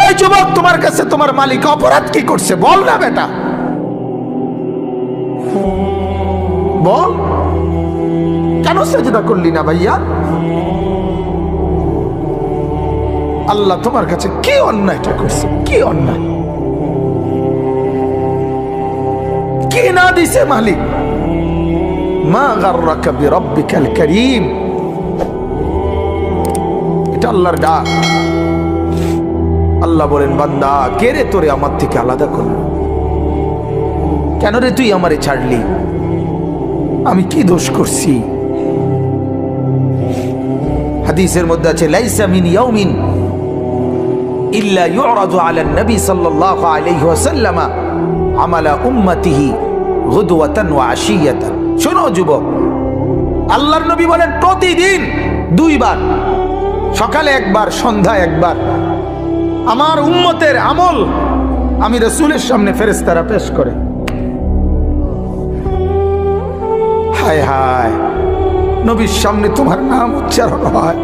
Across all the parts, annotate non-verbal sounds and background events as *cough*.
এই যুবক, তোমার কাছে তোমার মালিক অপরাধ কি করছে? বল না বেটা। বল। কেন সেজদা করলি না ভাইয়া? আল্লাহ তোমার কাছে কি অন্যায়টা করছে? কি অন্যায়? কি না দিছে মালিক? মা গাররাকা বিরাব্বিকাল কারীম। এটা আল্লাহর ডাক। আল্লাহ বলেন, বান্দা, কে রে তোরে আমার থেকে আলাদা করল? কেন রে তুই আমারে ছাড়লি? আমি কি দোষ করছি? হাদিসের মধ্যে আছে, লাইসা মিন ইয়াউমিন ইল্লা ইউরাদু আলা নবী সাল্লাল্লাহু আলাইহি ওয়াসাল্লাম আমালা উম্মতিহি গুদওয়াতান ওয়া আশিয়াতান। শোনো যুবক, আল্লাহর নবী বলেন, প্রতিদিন দুইবার, সকালে একবার সন্ধ্যা একবার আমার উম্মতের আমল আমি রসুলের সামনে ফেরেস্তারা পেশ করে। হায় হায়, নবীর সামনে তোমার নাম উচ্চারণ হয়।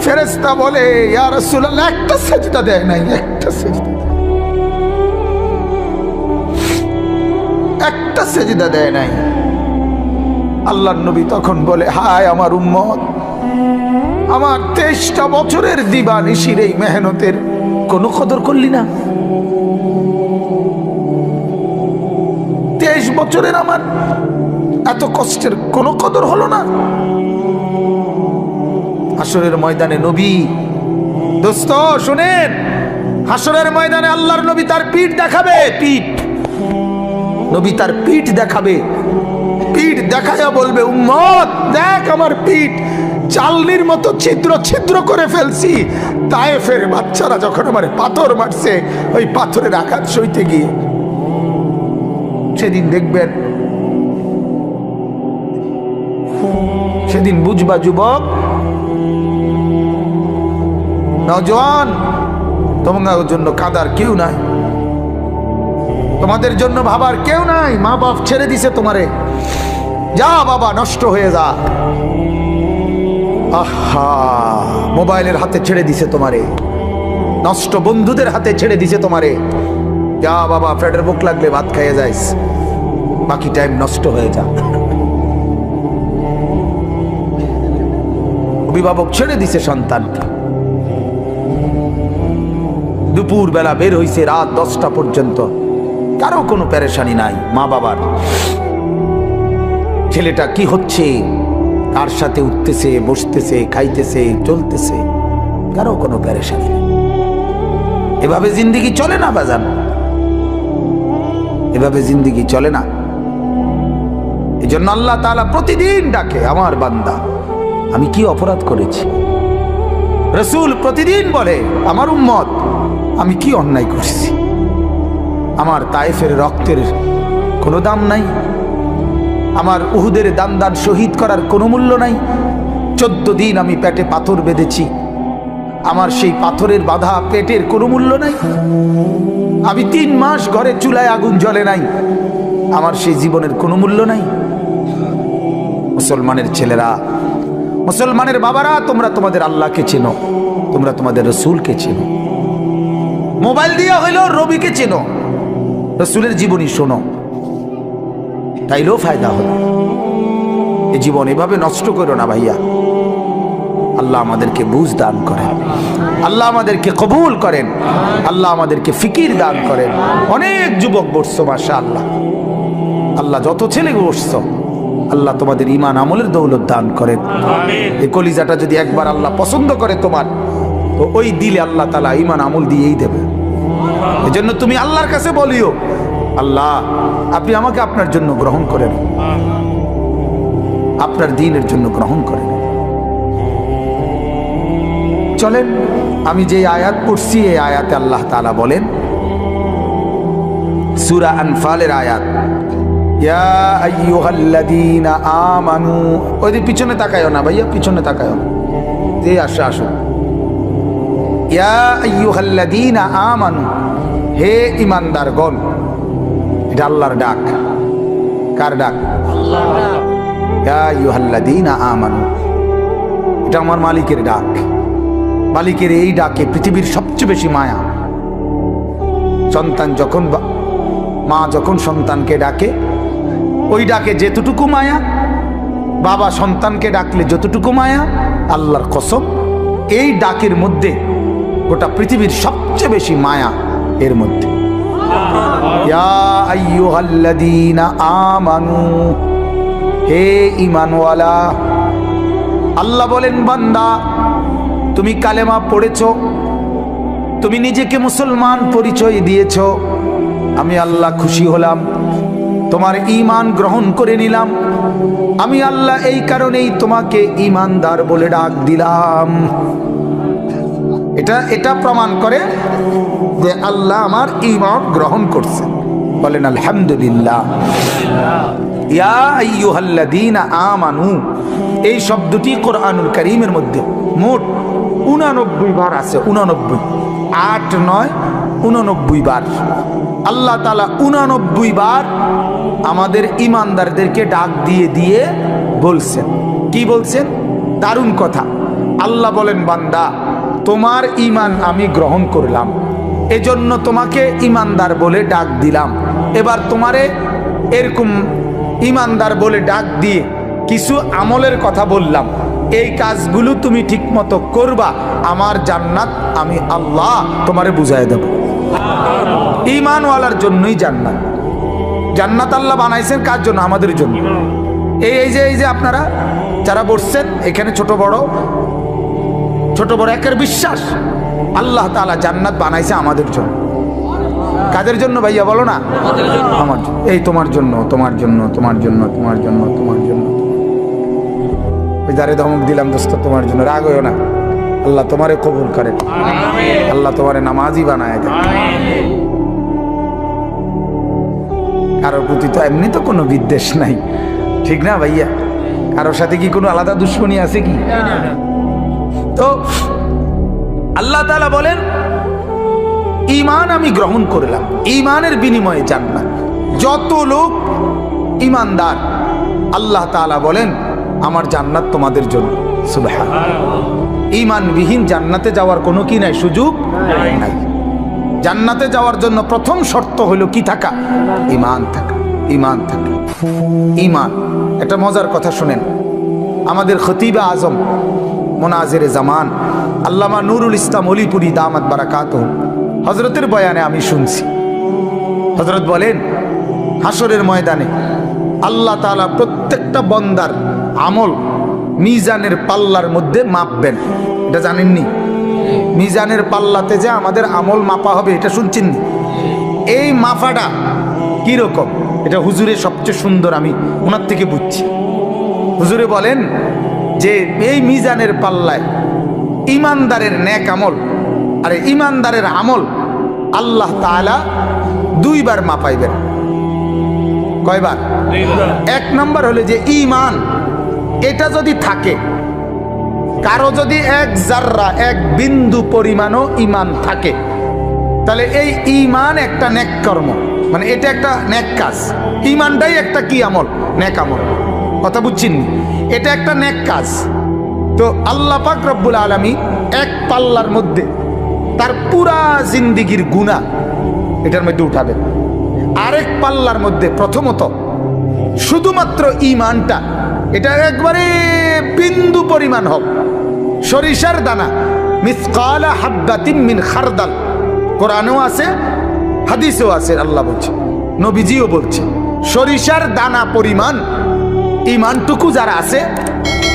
ফেরেস্তা বলে, ইয়া রাসূলুল্লাহ, একটা সেজদা দেয় নাই, একটা দেয়। একটা সেজদা দেয় নাই। আল্লাহর নবী তখন বলে, হায় আমার উম্মত, আমার তেইশটা বছরের দিবা নিশির এই মেহনতের কোনো কদর করলি না। তেইশ বছরের আমার এত কষ্টের কোনো কদর হলো না। হাসরের ময়দানে নবী, দোস্ত, শুনেন, হাসরের ময়দানে আল্লাহর নবী তার পিঠ দেখাবে। পিঠ। নবী তার পিঠ দেখাবে। পিঠ দেখায়া বলবে, উম্মত, দেখ আমার পিঠ। চালনির মতো ছিদ্র ছিদ্র করে ফেলছি। তায়েফের বাচ্চারা যখন আমার পাথর মারছে, ওই পাথরের আঘাত সইতে গিয়ে। সেদিন দেখবেন, সেদিন বুঝবা যুবক নজওয়ান তোমার জন্য কাদার কেউ নাই। তোমাদের জন্য ভাবার কেউ নাই মা বাপ ছেড়ে দিছে তোমারে। যা বাবা, নষ্ট হয়ে যা। আহা, মোবাইলের হাতে ছেড়ে দিছে তোমারে। নষ্ট বন্ধুদের হাতে ছেড়ে দিছে তোমারে। যা বাবা ফ্রেডের বুক লাগলে ভাত খাইয়ে যাইস। বাকি টাইম নষ্ট হয়ে যা। অভিভাবক ছেড়ে দিছে সন্তানকে। দুপুর বেলা বের হইছে রাত দশটা পর্যন্ত। কারও কোনো প্যারেশানি নাই মা বাবার ছেলেটা কি হচ্ছে? কার সাথে উঠতেছে, বসতেছে, খাইতেছে, চলতেছে। কারও কোনো প্যারেশানি নেই। এভাবে জিন্দিগি চলে না, বাজান? এভাবে জিন্দিগি চলে না। এই জন্য আল্লাহ তালা প্রতিদিন ডাকে, আমার বান্দা, আমি কি অপরাধ করেছি? রসুল প্রতিদিন বলে, আমার উম্মত, আমি কি অন্যায় করছি? আমার তায়েফের রক্তের কোনো দাম নাই। আমার উহুদের দান দান শহীদ করার কোনো মূল্য নাই। চোদ্দ দিন আমি পেটে পাথর বেঁধেছি। আমার সেই পাথরের বাধা পেটের কোনো মূল্য নাই। আমি তিন মাস ঘরে চুলায় আগুন জ্বলে নাই। আমার সেই জীবনের কোনো মূল্য নাই। মুসলমানের ছেলেরা, মুসলমানের বাবারা, তোমরা তোমাদের আল্লাহকে চেনো। তোমরা তোমাদের রসুলকে চেনো। মোবাইল দিয়ে হইল রবিকে চেনো। রসুলের জীবনী শোনো। তাইলেও ফায়দা হবে। এ জীবন এভাবে নষ্ট করো না ভাইয়া। আল্লাহ আমাদেরকে বুঝ দান করেন। আল্লাহ আমাদেরকে কবুল করেন। আল্লাহ আমাদেরকে ফিকির দান করেন। অনেক যুবক বসছো মাসা আল্লাহ আল্লাহ যত ছেলে বসছো আল্লাহ তোমাদের ইমান আমলের দৌলত দান করেন। এই কলিজাটা যদি একবার আল্লাহ পছন্দ করে তোমার তো ওই দিলে আল্লাহ তালা ইমান আমল দিয়েই দেবে। এজন্য তুমি আল্লাহর কাছে বলিও আল্লাহ আপনি আমাকে আপনার জন্য গ্রহণ করেন। আপনার দিনের জন্য গ্রহণ করেন। চলেন, আমি যে আয়াত পড়ছি, এই আয়াতে আল্লাহ তাআলা বলেন, সূরা আনফালের আয়াত পিছনে তাকায়ও না ভাইয়া, পিছনে আসে ইয়া আমানু, হে ইমানদারগণ এটা আল্লাহর ডাক। কার ডাক? আমানু। এটা আমার মালিকের ডাক। মালিকের এই ডাকে পৃথিবীর সবচেয়ে বেশি মায়া। সন্তান যখন মা যখন সন্তানকে ডাকে, ওই ডাকে যেতটুকু মায়া, বাবা সন্তানকে ডাকলে যতটুকু মায়া, আল্লাহর কসম, এই ডাকের মধ্যে গোটা পৃথিবীর সবচেয়ে বেশি মায়া এর মধ্যে। আমানু, হে আল্লাহ বলেন, বান্দা, তুমি কালেমা পড়েছ, তুমি নিজেকে মুসলমান পরিচয় দিয়েছ, আমি আল্লাহ খুশি হলাম, তোমার ঈমান গ্রহণ করে নিলাম, আমি আল্লাহ এই কারণেই তোমাকে ঈমানদার বলে ডাক দিলাম। এটা এটা প্রমাণ করে যে আল্লাহ আমার ইমান গ্রহণ করছে। বলেন, আলহামদুলিল্লাহ। ইয়া আমানু, এই শব্দটি কোরআনুল কারীমের মধ্যে মোট উনানব্বই বার আছে, উনানব্বই। আট নয়, উননব্বই বার। আল্লাহ তালা উনানব্বই বার আমাদের ইমানদারদেরকে ডাক দিয়ে দিয়ে বলছেন। কি বলছেন? দারুণ কথা। আল্লাহ বলেন, বান্দা, তোমার ইমান আমি গ্রহণ করলাম। এজন্য তোমাকে ইমানদার বলে ডাক দিলাম। এবার তোমারে এরকম ইমানদার বলে ডাক দিয়ে কিছু আমলের কথা বললাম। এই কাজগুলো তুমি ঠিকমতো করবা, আমার জান্নাত আমি আল্লাহ তোমারে বুঝাই দেব। ইমানওয়ালার জন্যই জান্নাত। জান্নাত আল্লাহ বানাইছেন কার জন্য? আমাদের জন্য। এই এই যে এই যে আপনারা যারা বসছেন, এখানে ছোট বড় ছোট বড় একের বিশ্বাস। আল্লাহ তাআলা জান্নাত বানাইছে আমাদের জন্য। কাদের জন্য ভাইয়া বলো না? আমার এই তোমার জন্য তোমার জন্য তোমার জন্য তোমার জন্য তোমার জন্য। ওই দারে ধমক দিলাম দোস্ত তোমার জন্য। রাগ হইও না। আল্লাহ তোমারে কবুল করে। আল্লাহ তোমারে নামাজি বানায় দেয়। কারোর প্রতি তো এমনি তো কোনো বিদ্বেষ নাই। ঠিক না ভাইয়া? কারোর সাথে কি কোনো আলাদা দুশ্মনী আছে কি? তো আল্লাহ তাআলা বলেন ইমান আমি গ্রহণ করলাম। ইমানের বিনিময়ে জান্নাত। যত লোক ইমানদার আল্লাহ তাআলা বলেন আমার জান্নাত তোমাদের জন্য। ইমানবিহীন জান্নাতে যাওয়ার কোনো কি নাই সুযোগ নাই। জান্নাতে যাওয়ার জন্য প্রথম শর্ত হলো কি থাকা? ইমান থাকা ইমান থাকা। ইমান একটা মজার কথা শুনেন। আমাদের খতিবা আজম মোনাজের জামান আল্লামা নুরুল ইসলাম অলিপুরি দামাত বারাকাত হজরতের বয়ানে আমি শুনছি। হজরত বলেন হাসরের ময়দানে আল্লাহ তাআলা প্রত্যেকটা বন্দার আমল মিজানের পাল্লার মধ্যে মাপবেন। এটা জানেননি? মিজানের পাল্লাতে যে আমাদের আমল মাপা হবে, এটা শুনছেন এই মাফাটা কীরকম? এটা হুজুরে সবচেয়ে সুন্দর, আমি ওনার থেকে বুঝছি। হুজুরে বলেন যে, এই মিজানের পাল্লায় ইমানদারের ন্যাক আমল আরে ইমানদারের আমল আল্লাহ তাআলা দুইবার মাপাইবেন। কয়বার? এক নম্বর হলো যে ইমান এটা যদি থাকে, কারও যদি এক জাররা, এক বিন্দু পরিমাণও ইমান থাকে, তাহলে এই ইমান একটা নেক কর্ম। মানে এটা একটা নেক কাজ। ইমানটাই একটা কি আমল? নেক আমল। কথা বুঝছেন এটা একটা নেক কাজ। তো আল্লাহ পাক রব্বুল আলমী এক পাল্লার মধ্যে তার পুরা জিন্দিগির গুণা এটার মধ্যে উঠাবেন আরেক পাল্লার মধ্যে প্রথমত শুধুমাত্র ইমানটা এটা একবারে বিন্দু পরিমাণ হোক। সরিষার দানা, মিসকালা হাব্বাতিন মিন খারদাল। কোরআনেও আছে, হাদিসেও আছে, আল্লাহ বলছে, নবীজিও বলছে, সরিষার দানা পরিমাণ ইমানটুকু যারা আছে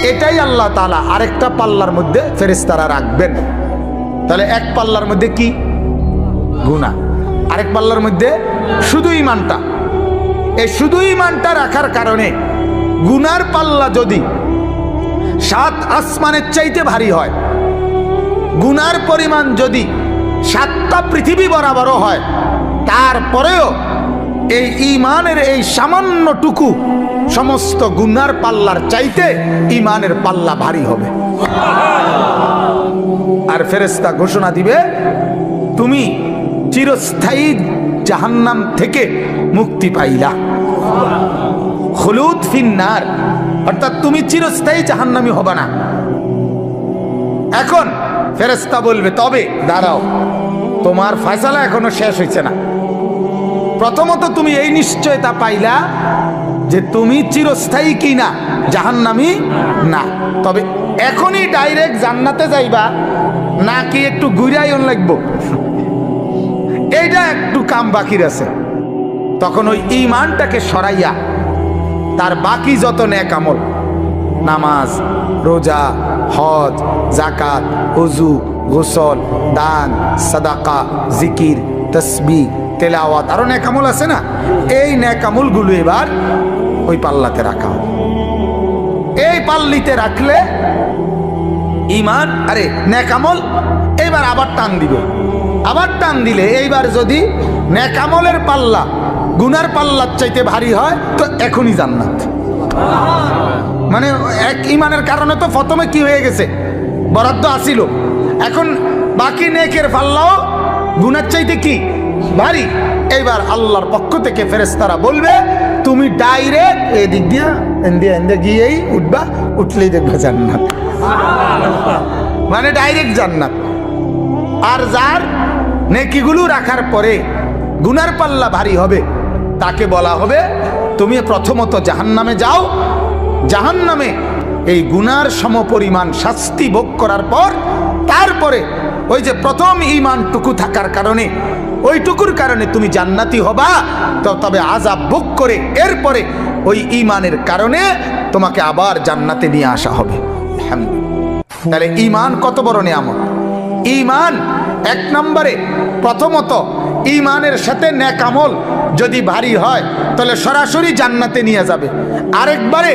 এটাই আল্লাহ তালা আরেকটা পাল্লার মধ্যে ফেরেস্তারা রাখবেন। তাহলে এক পাল্লার মধ্যে কি? গুণা আরেক পাল্লার মধ্যে শুধু ইমানটা এই শুধু ইমানটা রাখার কারণে গুনার পাল্লা যদি সাত আসমানের চাইতে ভারী হয়, গুনার পরিমাণ যদি সাতটা পৃথিবী বরাবরও হয়, তারপরেও এই ইমানের এই সামান্যটুকু সমস্ত গুনার পাল্লার চাইতে ইমানের পাল্লা ভারী হবে। আর ফেরেস্তা ঘোষণা দিবে, তুমি চিরস্থায়ী জাহান্নাম থেকে মুক্তি পাইলা। হলুদ ফিন্নার, অর্থাৎ তুমি চিরস্থায়ী জাহান্নামি হবে না। এখন ফেরেস্তা বলবে, তবে দাঁড়াও, তোমার ফয়সালা এখনও শেষ হয়েছে না। প্রথমত তুমি এই নিশ্চয়তা পাইলা যে তুমি চিরস্থায়ী কি না, জাহান্নামি না। তবে এখনই ডাইরেক্ট জান্নাতে যাইবা, নাকি একটু ঘুরাইন লাগবো। এইটা একটু কাম বাকির আছে তখন ওই ইমানটাকে সরাইয়া, তার বাকি যত ন্যাক আমল নামাজ, রোজা, হজ জাকাত অজু গোসল, দান, সাদাকা, জিকির, তসবি তেলাওয়াত। আরও ন্যাকামল আছে না? এই ন্যাকামলগুলো এবার ওই পাল্লাতে রাখা হবে। এই পাল্লিতে রাখলে ইমান আরে ন্যাকামল এইবার আবার টান দিবে। আবার টান দিলে এইবার যদি ন্যাকামলের পাল্লা, গুনার পাল্লার চাইতে ভারী হয়, তো এখনই জান্নাত। মানে এক ইমানের কারণে তো প্রথমে কি হয়ে গেছে? বরাদ্দ আসিল। এখন বাকি নেকের পাল্লাও গুনার চাইতে কি? ভারী এইবার আল্লাহর পক্ষ থেকে ফেরেস্তারা বলবে, তুমি ডাইরেক্ট এদিক দিয়া এন্দিয়া এন্দিয়া গিয়েই উঠবা, উঠলেই দেখবে জান্নাত। মানে ডাইরেক্ট জান্নাত। আর যার নেকিগুলো রাখার পরে গুনার পাল্লা ভারী হবে, তাকে বলা হবে, তুমি প্রথমত জাহান্নামে যাও। জাহান্নামে এই গুনার সমপরিমাণ শাস্তি ভোগ করার পর, তারপরে ওই যে প্রথম ইমানটুকু থাকার কারণে ওইটুকুর কারণে তুমি জান্নাতি হবা। তো তবে আজাব ভোগ করে এরপরে ওই ইমানের কারণে তোমাকে আবার জান্নাতে নিয়ে আসা হবে। তাহলে ইমান কত বড় নিয়ামত? ইমান এক নম্বরে প্রথমত ইমানের সাথে ন্যাকামল যদি ভারী হয়, তাহলে সরাসরি জান্নাতে নিয়ে যাবে। আরেকবারে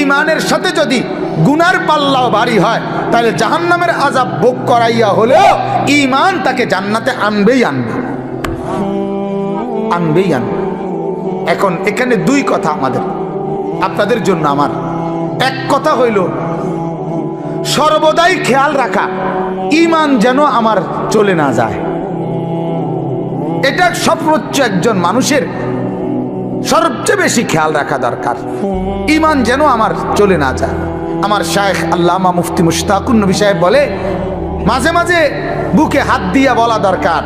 ইমানের সাথে যদি গুনার পাল্লাও ভারী হয়, তাহলে জাহান্নামের আজাব ভোগ করাইয়া হলেও ইমান তাকে জান্নাতে আনবেই আনবে। আনবেই আনবে এখন এখানে দুই কথা আমাদের। আপনাদের জন্য আমার। এক কথা হইল, সর্বদাই খেয়াল রাখা ইমান যেন আমার চলে না যায়। এটা সর্বোচ্চ একজন মানুষের সবচেয়ে বেশি খেয়াল রাখা দরকার। ইমান যেন আমার চলে না যায়। আমার শায়েখ আল্লামা মুফতি মুশতাকুন নবী সাহেব বলে, মাঝে মাঝে বুকে হাত দিয়া বলা দরকার,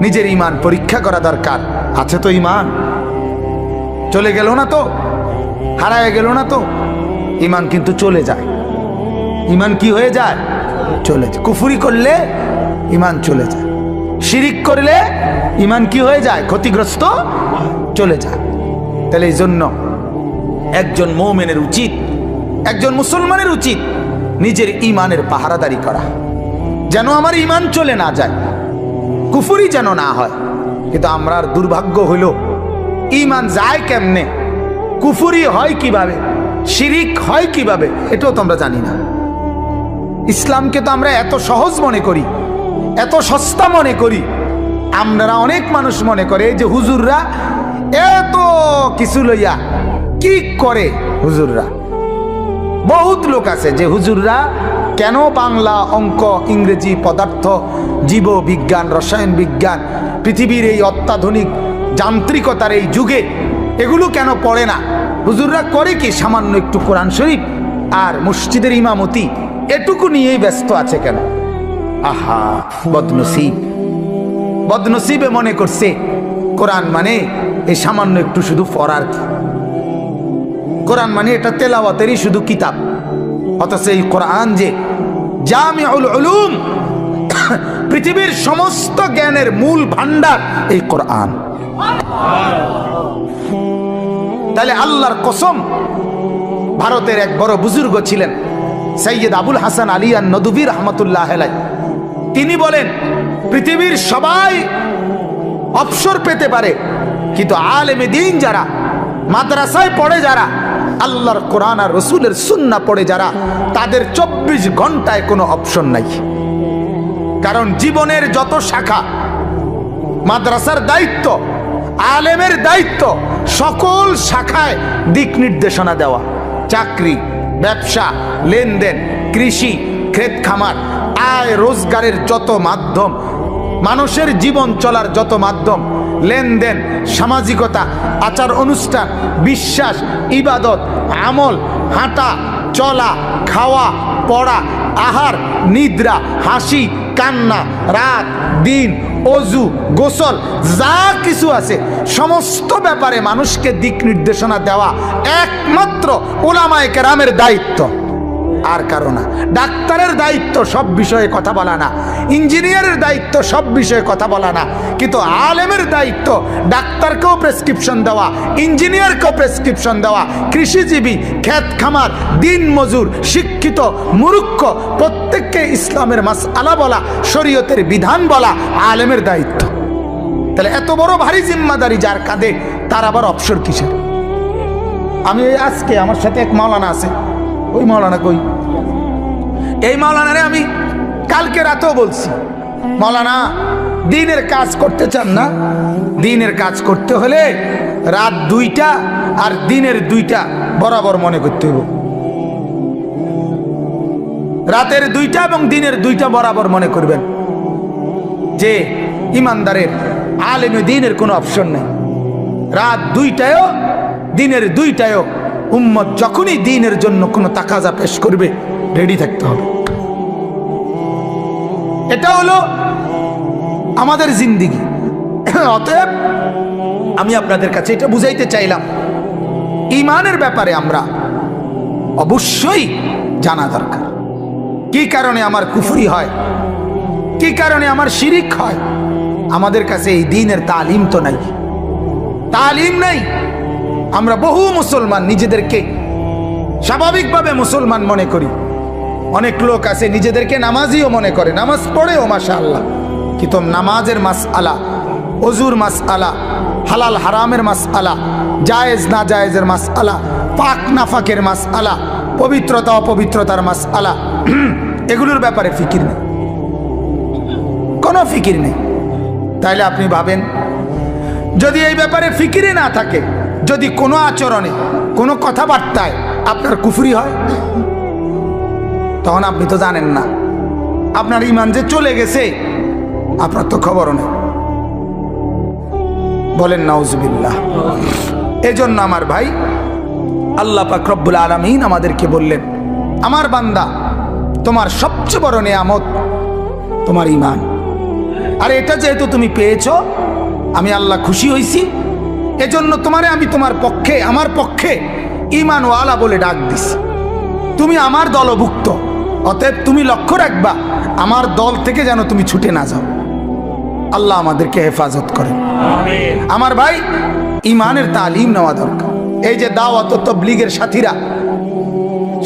নিজের ইমান পরীক্ষা করা দরকার। আছে তো ইমান। চলে গেল না তো? হারায় গেল না তো? ইমান কিন্তু চলে যায়। ইমান কি হয়ে যায়? চলে যায়। কুফুরি করলে ইমান চলে যায়। শিরিক করলে ইমান কি হয়ে যায়? ক্ষতিগ্রস্ত চলে যায়। তাহলে এই জন্য একজন মৌমেনের উচিত, একজন মুসলমানের উচিত নিজের ইমানের পাহারাদারি করা। যেন আমার ইমান চলে না যায়, কুফুরি যেন না হয়। কিন্তু আমরা দুর্ভাগ্য হইল ইমান যায় কেমনে? কুফুরি হয় কীভাবে? শিরিক হয় কীভাবে? এটাও তো আমরা জানি না। ইসলামকে তো আমরা এত সহজ মনে করি, এত সস্তা মনে করি। আমরা অনেক মানুষ মনে করে যে হুজুররা এত কিছু লইয়া কি করে হুজুররা? বহুত লোক আছে যে হুজুররা কেন বাংলা অঙ্ক ইংরেজি পদার্থ জীব বিজ্ঞান রসায়ন বিজ্ঞান, পৃথিবীর এই অত্যাধুনিক যান্ত্রিকতার এই যুগে এগুলো কেন পড়ে না? হুজুররা করে কি সামান্য একটু কোরআন শরীফ আর মসজিদের ইমামতি? এটুকু নিয়েই ব্যস্ত আছে কেন? আহা, বদনসিব। বদনসিবে মনে করছে, কোরআন মানে এই সামান্য একটু শুধু পড়ার কোরআন মানে এটা তেলাওয়াতেরই শুধু কিতাব। অথচ এই কোরআন যে জামিউল উলুম, পৃথিবীর সমস্ত জ্ঞানের মূল ভান্ডার এই কোরআন। তাহলে আল্লাহর কসম, ভারতের এক বড় বুজুর্গ ছিলেন সৈয়দ আবুল হাসান আলী আর নদুবী রহমতুল্লাহ তিনি বলেন, পৃথিবীর সবাই অবসর পেতে পারে, কিন্তু আলেমে দিন যারা, মাদ্রাসায় পড়ে যারা আল্লাহর কোরআন আর রসুলের সুন্না পড়ে যারা, তাদের চব্বিশ ঘন্টায় কোনো অপশন নাই। কারণ জীবনের যত শাখা, মাদ্রাসার দায়িত্ব, আলেমের দায়িত্ব, সকল শাখায় দিক নির্দেশনা দেওয়া। চাকরি, ব্যবসা, লেনদেন, কৃষি, ক্ষেত খামার, আয় রোজগারের যত মাধ্যম, মানুষের জীবন চলার যত মাধ্যম লেনদেন, সামাজিকতা, আচার অনুষ্ঠান, বিশ্বাস, ইবাদত, আমল, হাঁটা, চলা, খাওয়া, পড়া, আহার, নিদ্রা, হাসি, কান্না, রাত, দিন, অজু, গোসল, যা কিছু আছে, সমস্ত ব্যাপারে মানুষকে দিক নির্দেশনা দেওয়া একমাত্র ওলামায়ে কেরামের দায়িত্ব। আর কারও না। ডাক্তারের দায়িত্ব সব বিষয়ে কথা বলা না। ইঞ্জিনিয়ারের দায়িত্ব সব বিষয়ে কথা বলা না। কিন্তু আলেমের দায়িত্ব ডাক্তারকেও প্রেসক্রিপশন দেওয়া, ইঞ্জিনিয়ারকেও প্রেসক্রিপশন দেওয়া। কৃষিজীবী, ক্ষেত খামার, দিন মজুর, শিক্ষিত মুরুক্ষ প্রত্যেককে ইসলামের মাস আলা বলা, শরীয়তের বিধান বলা আলেমের দায়িত্ব। তাহলে এত বড় ভারী জিম্মাদারি যার কাঁধে, তার আবার অবসর কিসের? আমি আজকে আমার সাথে এক মাওলানা আছে। ওই মাওলানা কই? এই মাওলানারে আমি কালকে রাতেও বলছি। মাওলানা, দিনের কাজ করতে চান না? দিনের কাজ করতে হলে রাত দুইটা আর দিনের দুইটা বরাবর মনে করতে হইব। রাতের দুইটা এবং দিনের দুইটা বরাবর মনে করবেন। যে ইমানদারের, আলেমে দিনের কোনো অপশন নেই। রাত দুইটায়ও, দিনের দুইটায়ও উম্মত যখনই দিনের জন্য কোনো তাকাজা পেশ করবে রেডি থাকতে হবে। এটা হলো আমাদের জিন্দিগি। অতএব আমি আপনাদের কাছে এটা বুঝাইতে চাইলাম। ইমানের ব্যাপারে আমরা অবশ্যই জানা দরকার। কি কারণে আমার কুফরি হয়? কি কারণে আমার শিরিক হয়? আমাদের কাছে এই দিনের তালিম তো নাই। তালিম নেই। আমরা বহু মুসলমান নিজেদেরকে স্বাভাবিকভাবে মুসলমান মনে করি। অনেক লোক আছে নিজেদেরকে নামাজিও মনে করে, নামাজ পড়েও মাসা আল্লাহ কিন্তু নামাজের মাস আলা অজুর মাস আলা হালাল হারামের মাস আলা জায়েজ না জায়েজের মাস আলা পাক নাফাকের মাস আলা পবিত্রতা অপবিত্রতার মাস আলা *clears throat* এগুলোর ব্যাপারে ফিকির নেই। কোনো ফিকির নেই। তাইলে আপনি ভাবেন, যদি এই ব্যাপারে ফিকিরে না থাকে যদি কোনো আচরণে, কোনো কথাবার্তায় আপনার কুফরি হয়, তখন আপনি তো জানেন না। আপনার ইমান যে চলে গেছে, আপনার তো খবরও নেই। বলেন, নাউজবিল্লাহ। এজন্য আমার ভাই, আল্লাহ পাক রব্বুল আলমিন আমাদেরকে বললেন, আমার বান্দা, তোমার সবচেয়ে বড় নেয়ামত তোমার ইমান। আর এটা যেহেতু তুমি পেয়েছ, আমি আল্লাহ খুশি হয়েছি এজন্য তোমারে আমি তোমার পক্ষে আমার পক্ষে ইমানওয়ালা বলে ডাক দিছি। তুমি আমার দলভুক্ত অতএব তুমি লক্ষ্য রাখবা আমার দল থেকে যেন তুমি ছুটে না যাও। আল্লাহ আমাদেরকে হেফাজত করেন। আমার ভাই ইমানের তালিম নেওয়া দরকার। এই যে দাওয়াত তবলিগের সাথীরা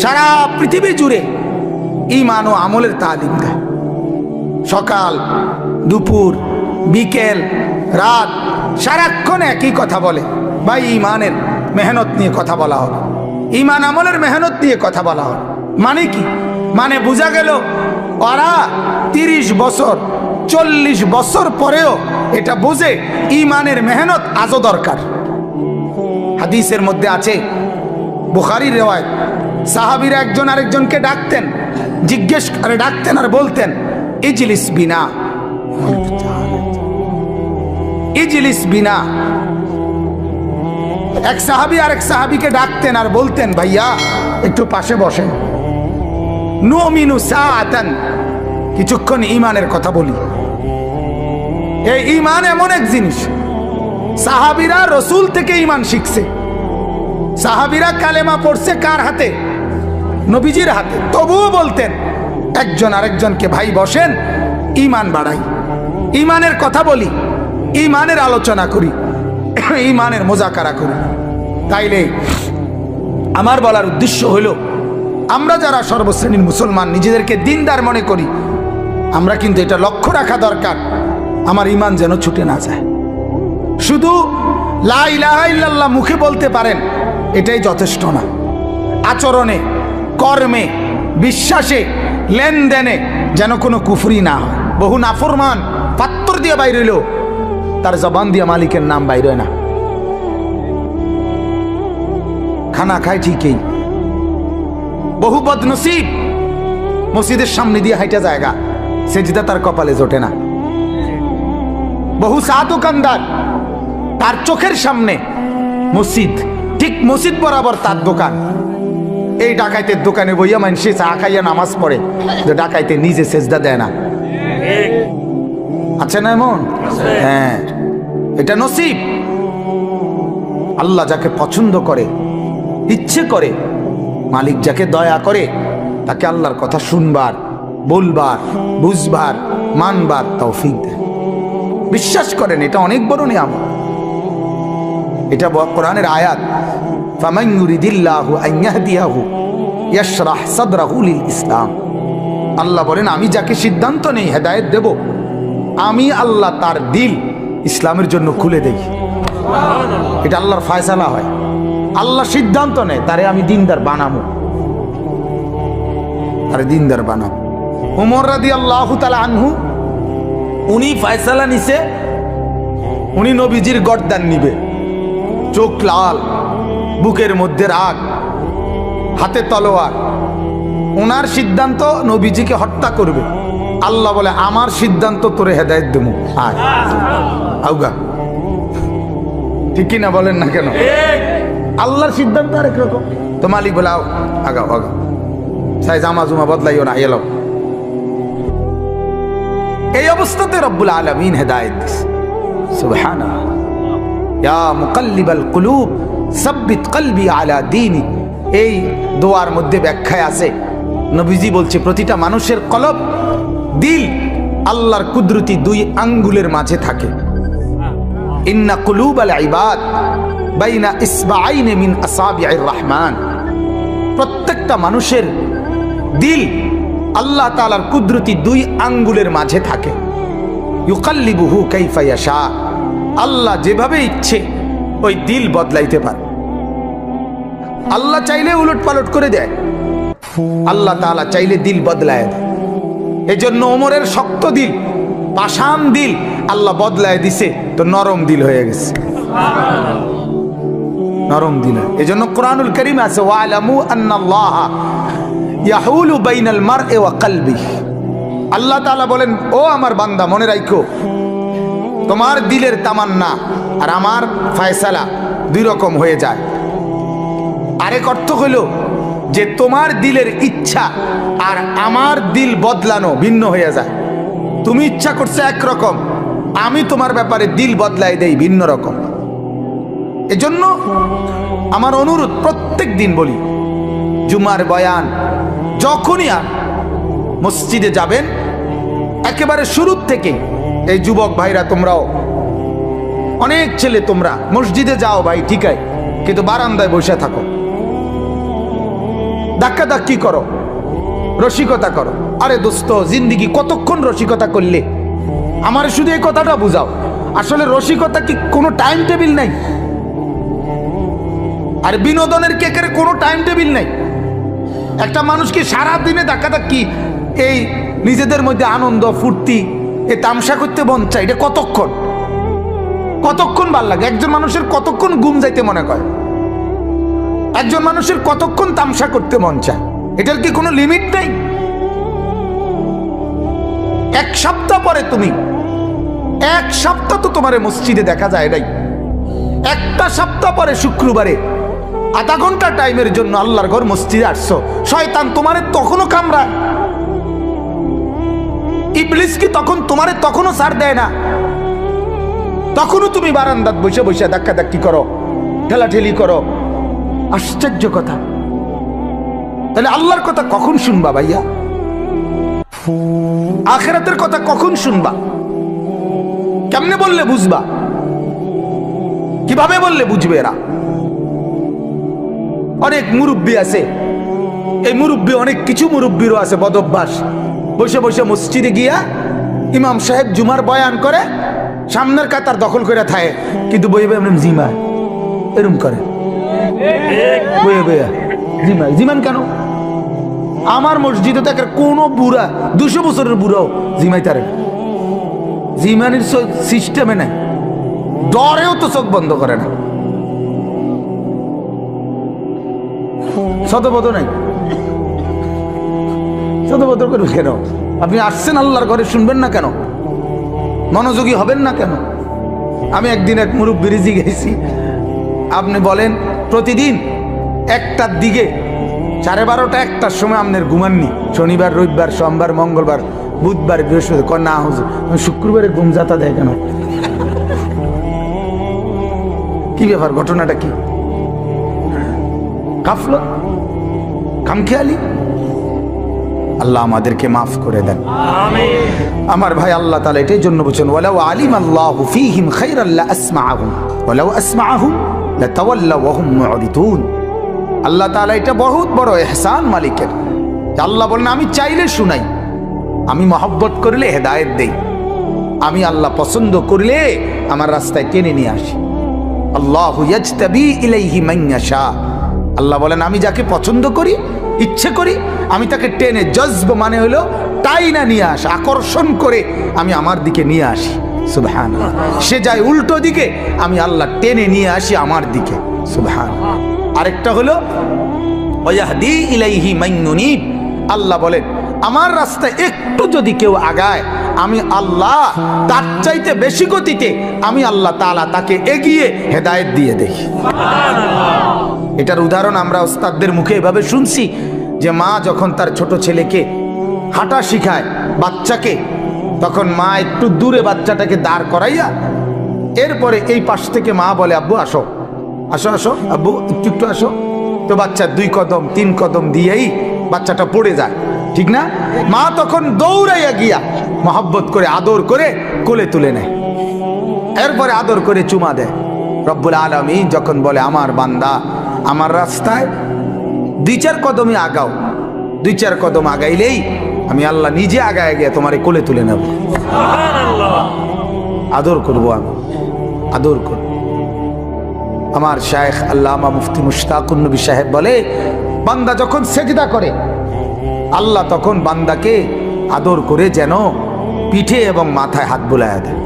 সারা পৃথিবী জুড়ে ইমান ও আমলের তালিম দেয়। সকাল দুপুর বিকেল রাত সারাক্ষণ একই কথা বলে। ভাই, ইমানের মেহনত নিয়ে কথা বলা হবে ইমান আমলের মেহনত নিয়ে কথা বলা হবে মানে কি? মানে বোঝা গেল ওরা তিরিশ বছর, চল্লিশ বছর পরেও এটা বুঝে ইমানের মেহনত আজও দরকার। হাদিসের মধ্যে আছে, বুখারির রেওয়ায় সাহাবিরা একজন আরেকজনকে ডাকতেন, জিজ্ঞেস করে, ডাকতেন আর বলতেন, ইজলিস বিনা। ইজলিস বিনা। এক সাহাবি আর এক সাহাবিকে ডাকতেন আর বলতেন, ভাইয়া, একটু পাশে বসেন। নুমিনু সাআতান, কিছুক্ষণ ইমানের কথা বলি। এই ইমান এমন এক জিনিস, সাহাবিরা রসুল থেকে ইমান শিখছে। সাহাবিরা কালেমা পড়ছে কার হাতে? নবীজির হাতে। তবুও বলতেন, একজন আরেকজনকে ভাই বসেন ইমান বাড়াই। ইমানের কথা বলি ইমানের আলোচনা করি, ইমানের মোজাকারা করি। তাইলে আমার বলার উদ্দেশ্য হলো আমরা যারা সর্বশ্রেণীর মুসলমান, নিজেদেরকে দিনদার মনে করি, আমরা কিন্তু এটা লক্ষ্য রাখা দরকার, আমার ইমান যেন ছুটে না যায়। শুধু লা ইলাহা ইল্লাল্লাহ মুখে বলতে পারেন, এটাই যথেষ্ট না। আচরণে, কর্মে, বিশ্বাসে, লেনদেনে যেন কোনো কুফরি না হয়। বহু নাফরমান, পাত্তর দিয়ে বাইর তার জবান দিয়ে মালিকের নাম বাইর হয় না। খানা খায় ঠিকই। বহু বদনসিব। মসজিদের সামনে দিয়ে হাইটা জায়গা। সেজিদা তার কপালে জোটে না। বহু চা দোকানদার তার চোখের সামনে মসজিদ। ঠিক মসজিদ বরাবর তার দোকান। এই ডাকাইতের দোকানে বইয়া মানুষ চা খাইয়া নামাজ পড়ে। যে ডাকাইতে নিজে সেজদা দেয় না। আছে না এমন? হ্যাঁ। এটা নসিব। আল্লাহ যাকে পছন্দ করে, ইচ্ছে করে, মালিক যাকে দয়া করে, তাকে আল্লাহর কথা শুনবার, বলবার, বুঝবার, মানবার তৌফিক দেয় বিশ্বাস করেন, এটা অনেক বড় নিয়ামত। এটা কোরআনের আয়াত ইসলাম। আল্লাহ বলেন, আমি যাকে সিদ্ধান্ত নেই, হেদায়েত দেব, আমি আল্লাহ তার দিল। ইসলামের জন্য খুলে দেই এটা আল্লাহর ফায়সালা হয়। আল্লাহ সিদ্ধান্ত নেয়, তারে আমি দিনদার বানাবো তারে দিনদার বানাবো উমর রাদি আল্লাহ আনহু, উনি ফায়সালা নিছে, উনি নবীজির গর্দান নিবে। চোখ লাল, বুকের মধ্যে রাগ, হাতে তলোয়ার। ওনার সিদ্ধান্ত নবীজিকে হত্যা করবে। আল্লাহ বলে, আমার সিদ্ধান্ত তোরে হেদায়ত দেবো, আয়। আউগা। ঠিক কিনা বলেন না কেন? আল্লাহর সিদ্ধান্ত আরেক রকম। তো মালিক বলে, আও, আগাও আগাও। সাই জামা জুমা বদলাইও না এলো এই অবস্থাতে রব্বুল আলমিন হেদায়ত দিস সুবহানা ইয়া মুকাল্লিবাল কুলুব, সাব্বিত কলবি আলা দীনি। এই দোয়ার মধ্যে ব্যাখ্যায় আছে, নবীজি বলছে, প্রতিটা মানুষের কলব দিল, আল্লাহর কুদরতি দুই আঙ্গুলের মাঝে থাকে। ইন্না কুলুব আল ইবাদ বাইনা ইসবাআইন মিন রহমান। প্রত্যেকটা মানুষের দিল আল্লাহ তাআলার কুদরতি দুই আঙ্গুলের মাঝে থাকে। ইউকাল্লিবুহু কাইফা ইয়াশা। আল্লাহ যেভাবে ইচ্ছে ওই দিল বদলাইতে পারে। আল্লাহ চাইলে উলট পালট করে দেয়। আল্লাহ তাআলা চাইলে দিল বদলায় দেয়। এজন্য ওমরের শক্ত দিল, পাষাণ দিল আল্লাহ বদলায় দিছে, তো নরম দিল হয়ে গেছে। নরম দিল। এজন্য কোরআনুল করিম আছে, ওয়ালামু আন্নাল্লাহ ইয়াহুলু বাইনাল মার'i ওয়া কলবি আল্লাহ তাআলা বলেন, ও আমার বান্দা, মনে রাখো তোমার দিলের তামান্না আর আমার ফয়সালা দুই রকম হয়ে যায়। আরেক অর্থ হইল যে তোমার দিলের ইচ্ছা আর আমার দিল বদলানো ভিন্ন হয়ে যায়। তুমি ইচ্ছা করছ একরকম আমি তোমার ব্যাপারে দিল বদলাই দেই ভিন্ন রকম। এজন্য আমার অনুরোধ প্রত্যেক দিন বলি, জুমার বয়ান যখনই আর মসজিদে যাবেন, একেবারে শুরুর থেকে, এই যুবক ভাইরা তোমরাও, অনেক ছেলে তোমরা, মসজিদে যাও ভাই, ঠিকাই, কিন্তু বারান্দায় বসে থাকো। ধাক্কা ধাক্কি করো, রসিকতা করো। আরে দোস্ত, জিন্দিগি কতক্ষণ রসিকতা করলে? আমার শুধু এই কথাটা বুঝাও। আসলে রসিকতা কি কোনো টাইম টেবিল নাই? আর বিনোদনের কেকের কোনো টাইম টেবিল নাই? একটা মানুষকে সারা দিনে ধাক্কা ধাক্কি এই নিজেদের মধ্যে আনন্দ, ফুর্তি এ তামসা করতে মন চাই এটা কতক্ষণ? কতক্ষণ ভালো লাগে? একজন মানুষের কতক্ষণ গুম যাইতে মনে করে? একজন মানুষের কতক্ষণ তামসা করতে মন চায়? এটার কি কোনো লিমিট নেই? এক সপ্তাহ পরে তুমি এক সপ্তাহ তো তোমার মসজিদে দেখা যায় নাই। একটা সপ্তাহ পরে শুক্রবারে আধা ঘণ্টা টাইমের জন্য আল্লাহর ঘর মসজিদে আসছো। শয়তান তোমারে তখনও কামড়ায়। ইবলিস কি তখন তোমারে তখনও ছাড় দেয় না। তখনও তুমি বারান্দাত বসে বসে ধাক্কা ধাক্কি করো, ঠেলাঠেলি করো। আশ্চর্য কথা। তাহলে আল্লাহর কথা কখন শুনবা ভাইয়া? আখেরাতের কথা কখন শুনবা? কেমনে বললে বুঝবা? কীভাবে বললে বুঝবে এরা? অনেক মুরব্বী আছে। এই মুরব্বী অনেক কিছু মুরব্বীরও আছে, বদভ্যাস। বসে বসে মসজিদে গিয়া ইমাম সাহেব জুমার বয়ান করে, সামনের কাতার দখল করে থাকে কিন্তু বই বই জিমা এরম করে। জিমান কেন? আমার মসজিদে দেখেন কোনো বুড়া, দুশো বছরের বুড়াও জিমাই তারে। জিমানের সিস্টেমে নাই। ডরেও তো চোখ বন্ধ করে না। শতপথ নাই। শতপথ করবে কেন? আপনি আসছেন আল্লাহর ঘরে, শুনবেন না কেন? মনোযোগী হবেন না কেন? আমি একদিন এক মুরব্বী রিজি গেছি। আপনি বলেন, প্রতিদিন একটার দিকে সাড়ে বারোটা, একটার সময় আপনার ঘুমাননি। শনিবার, রবিবার, সোমবার, মঙ্গলবার। বুধবার বৃহস্পতি কয় না হুজুর শুক্রবারে ঘুম যাতা দেয় কেন? কি ব্যাপার ঘটনাটা কি? কাফল? খামখেয়ালি? আল্লাহ আমাদেরকে মাফ করে দেন। আমার ভাই আল্লাহ তালা এটাই জন্য বলছেন ওয়ালাউ আলিম আল্লাহু ফীহিম খাইরাল্লা আসমাআহুম ওয়ালাউ আসমাআহুম লাতাওয়াল্লাউ ওয়া হুম মুরিদুন আল্লাহ তাআলা এটা বহুত বড় ইহসান মালিকের। আল্লাহ বলেন আমি চাইলে শুনাই। আমি মহব্বত করলে হেদায়েত দেই। আমি আল্লাহ পছন্দ করলে আমার রাস্তায় টেনে নিয়ে আসি। আল্লাহু ইলাইহি মান ইয়াশা। আল্লাহ বলেন, আমি যাকে পছন্দ করি, ইচ্ছে করি, আমি তাকে টেনে জজব মানে হলো তাই না নিয়ে আসা, আকর্ষণ করে আমি আমার দিকে নিয়ে আসি। সুবহান সে যায় উল্টো দিকে, আমি আল্লাহ টেনে নিয়ে আসি আমার দিকে। সুবহান আরেকটা হলো ইলাইহি মাইনুনিব আল্লাহ বলেন আমার রাস্তায় একটু যদি কেউ আগায়, আমি আল্লাহ তার চাইতে বেশি গতিতে আমি আল্লাহ তালা তাকে এগিয়ে হেদায়েত দিয়ে দেখি। এটার উদাহরণ আমরা ওস্তাদদের মুখে এভাবে শুনছি যে মা যখন তার ছোট ছেলেকে হাঁটা শিখায় বাচ্চাকে, তখন মা একটু দূরে বাচ্চাটাকে দাঁড় করাইয়া এরপরে এই পাশ থেকে মা বলে, আব্বু, আসো। আসো আসো, আব্বু, একটু একটু আসো। তো বাচ্চা দুই কদম, তিন কদম দিয়েই বাচ্চাটা পড়ে যায়। ঠিক না? মা তখন দৌড়াইয়া গিয়া মহব্বত করে, আদর করে কোলে তুলে নেয়। এরপরে আদর করে চুমা দেয়। রব্বুল আলমী যখন বলে, আমার বান্দা, আমার রাস্তায় দুই চার কদমে আগাও। দুই চার কদম আগাইলেই আমি আল্লাহ নিজে আগায় গিয়ে তোমারে কোলে তুলে নেব। আদর করব আমি। আদর করব। আমার শায়েখ আল্লামা মুফতি মুশতাকুন নবী সাহেব বলে, বান্দা যখন সেজদা করে আল্লাহ তখন বান্দাকে আদর করে যেন পিঠে এবং মাথায় হাত বোলায় দেয়